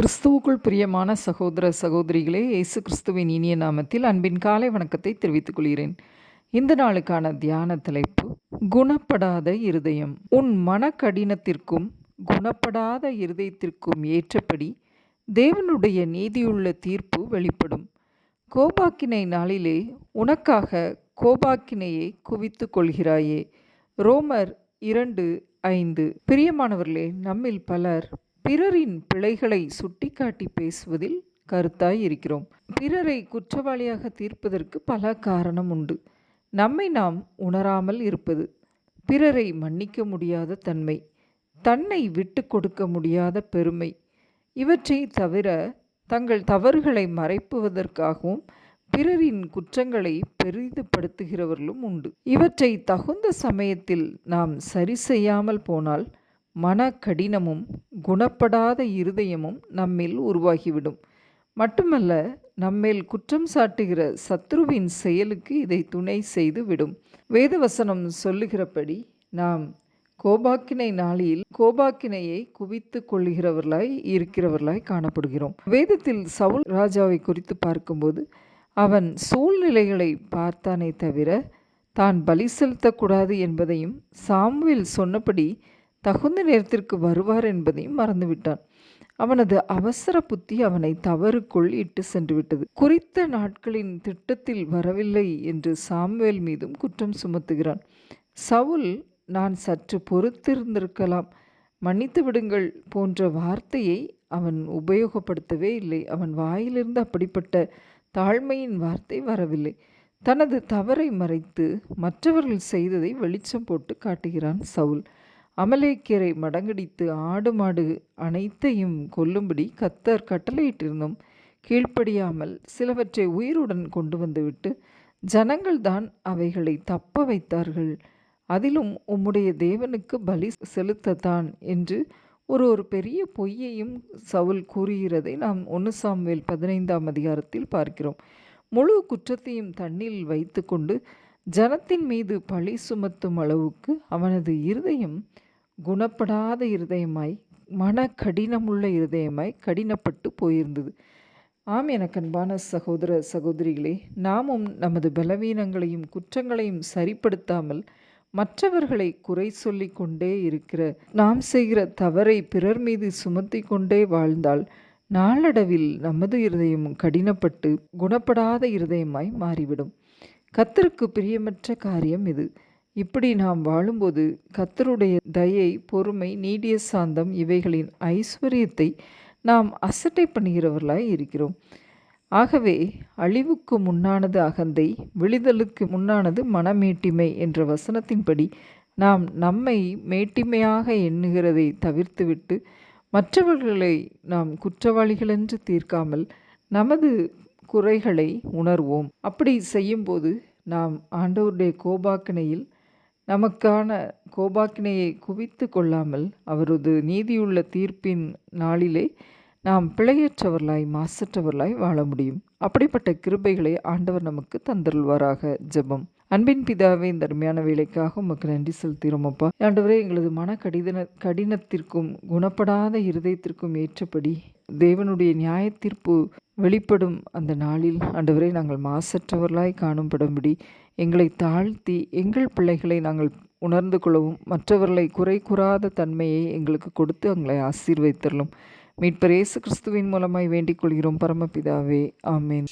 கிறிஸ்துவுக்குள் பிரியமான சகோதர சகோதரிகளே இயேசு கிறிஸ்துவின் இனிய நாமத்தில் அன்பின் காலை வணக்கத்தை தெரிவித்துக் கொள்கிறேன். இந்த நாளுக்கான தியான தலைப்பு குணப்படாத இருதயம். உன் மன கடினத்திற்கும் குணப்படாத இருதயத்திற்கும் ஏற்றபடி தேவனுடைய நீதியுள்ள தீர்ப்பு வெளிப்படும். கோபாக்கினை நாளிலே உனக்காக கோபாக்கினையை குவித்து கொள்கிறாயே. ரோமர் இரண்டு ஐந்து. பிரியமானவர்களே நம்மில் பலர் பிறரின் பிழைகளை சுட்டிக்காட்டி பேசுவதில் கருத்தாய் இருக்கிறோம். பிறரை குற்றவாளியாக தீர்ப்பதற்கு பல காரணம் உண்டு. நம்மை நாம் உணராமல் இருப்பது பிறரை மன்னிக்க முடியாத தன்மை தன்னை விட்டு கொடுக்க முடியாத பெருமை. இவற்றை தவிர தங்கள் தவறுகளை மறைப்புவதற்காகவும் பிறரின் குற்றங்களை பெரிதுபடுத்துகிறவர்களும் உண்டு. இவற்றை தகுந்த சமயத்தில் நாம் சரி செய்யாமல் போனால் மன கடினமும் குணப்படாத இருதயமும் நம்மில் உருவாகிவிடும். மட்டுமல்ல நம்மேல் குற்றம் சாட்டுகிற சத்ருவின் செயலுக்கு இதை துணை செய்து விடும் வேதவசனம் சொல்லுகிறபடி நாம் கோபாக்கினை நாளில் கோபாக்கினையை குவித்து கொள்கிறவர்களாய் இருக்கிறவர்களாய் காணப்படுகிறோம். வேதத்தில் சவுல் ராஜாவை குறித்து பார்க்கும்போது அவன் சூழ்நிலைகளை பார்த்தானே தவிர தான் பலி செலுத்தக்கூடாது என்பதையும் சாம்வில் சொன்னபடி தகுந்த நேரத்திற்கு வருவார் என்பதையும் மறந்துவிட்டான். அவனது அவசர புத்தி அவனை தவறுக்குள் இட்டு சென்று விட்டது குறித்த நாட்களின் திட்டத்தில் வரவில்லை என்று சாம்வேல் மீதும் குற்றம் சுமத்துகிறான். சவுல் நான் சற்று பொறுத்திருந்திருக்கலாம். மன்னித்து விடுங்கள் போன்ற வார்த்தையை அவன் உபயோகப்படுத்தவே இல்லை. அவன் வாயிலிருந்து அப்படிப்பட்ட தாழ்மையின் வார்த்தை வரவில்லை. தனது தவறை மறைத்து மற்றவர்கள் செய்ததை வெளிச்சம் போட்டு காட்டுகிறான் சவுல். அமலேக்கியரை மடங்கடித்து ஆடு மாடு அனைத்தையும் கொல்லும்படி கத்தர் கட்டளையிட்டிருந்தும் கீழ்ப்படியாமல் சிலவற்றை உயிருடன் கொண்டு வந்துவிட்டு ஜனங்கள்தான் அவைகளை தப்ப வைத்தார்கள். அதிலும் உம்முடைய தேவனுக்கு பலி செலுத்தத்தான் என்று ஒரு ஒரு பெரிய பொய்யையும் சவுல் கூறுகிறதை நாம் ஒன்று சாம்வேல் பதினைந்தாம் அதிகாரத்தில் பார்க்கிறோம். முழு குற்றத்தையும் தண்ணில் வைத்துக்கொண்டு ஜனத்தின் மீது பழி சுமத்தும் அளவுக்கு அவனது இருதயம் குணப்படாத இருதயமாய் மன கடினமுள்ள இருதயமாய் கடினப்பட்டு போயிருந்தது. ஆம் எனக்கன்பான சகோதர சகோதரிகளே நாமும் நமது பலவீனங்களையும் குற்றங்களையும் சரிப்படுத்தாமல் மற்றவர்களை குறை சொல்லி கொண்டே இருக்கிற நாம் செய்கிற தவறை பிறர் மீது சுமத்தி கொண்டே வாழ்ந்தால் நாளடைவில் நமது இருதயம் கடினப்பட்டு குணப்படாத இருதயமாய் மாறிவிடும். கத்தருக்கு பிரியமற்ற காரியம் இது. இப்படி நாம் வாழும்போது கத்தருடைய தயை பொறுமை நீடிய சாந்தம் இவைகளின் ஐஸ்வர்யத்தை நாம் அசட்டை பண்ணுகிறவர்களாய் இருக்கிறோம். ஆகவே அழிவுக்கு முன்னானது அகந்தை விழிதலுக்கு முன்னானது மனமேட்டிமை என்ற வசனத்தின்படி நாம் நம்மை மேட்டிமையாக எண்ணுகிறதை தவிர்த்துவிட்டு மற்றவர்களை நாம் குற்றவாளிகள் என்று தீர்க்காமல் நமது குறைகளை உணர்வோம். அப்படி செய்யும்போது நாம் ஆண்டவருடைய கோபாக்கினையில் நமக்கான கோபாக்கினையை குவித்து கொள்ளாமல் அவரது நீதியுள்ள தீர்ப்பின் நாளிலே நாம் பிழையற்றவர்களாய் மாசற்றவர்களாய் வாழ முடியும். அப்படிப்பட்ட கிருபைகளை ஆண்டவர் நமக்கு தந்தருள்வாராக. ஜெபம். அன்பின் பிதாவே இந்த அருமையான வேலைக்காக உமக்கு நன்றி செலுத்துகிறோம் ஆண்டவரே எங்களது மன கடிதன கடினத்திற்கும் குணப்படாத இருதயத்திற்கும் ஏற்றபடி தேவனுடைய நியாயத்தீர்ப்பு வெளிப்படும் அந்த நாளில் ஆண்டவரை நாங்கள் மாசற்றவர்களாய் காணும்படும்படி எங்களை தாழ்த்தி எங்கள் பிள்ளைகளை நாங்கள் உணர்ந்து கொள்ளவும் மற்றவர்களை குறை கூறாத தன்மையை எங்களுக்கு கொடுத்து எங்களை ஆசீர்வைத்தரலும் மீட்பர் இயேசு கிறிஸ்துவின் மூலமாய் வேண்டிக் கொள்கிறோம். பரமபிதாவே ஆமேன்.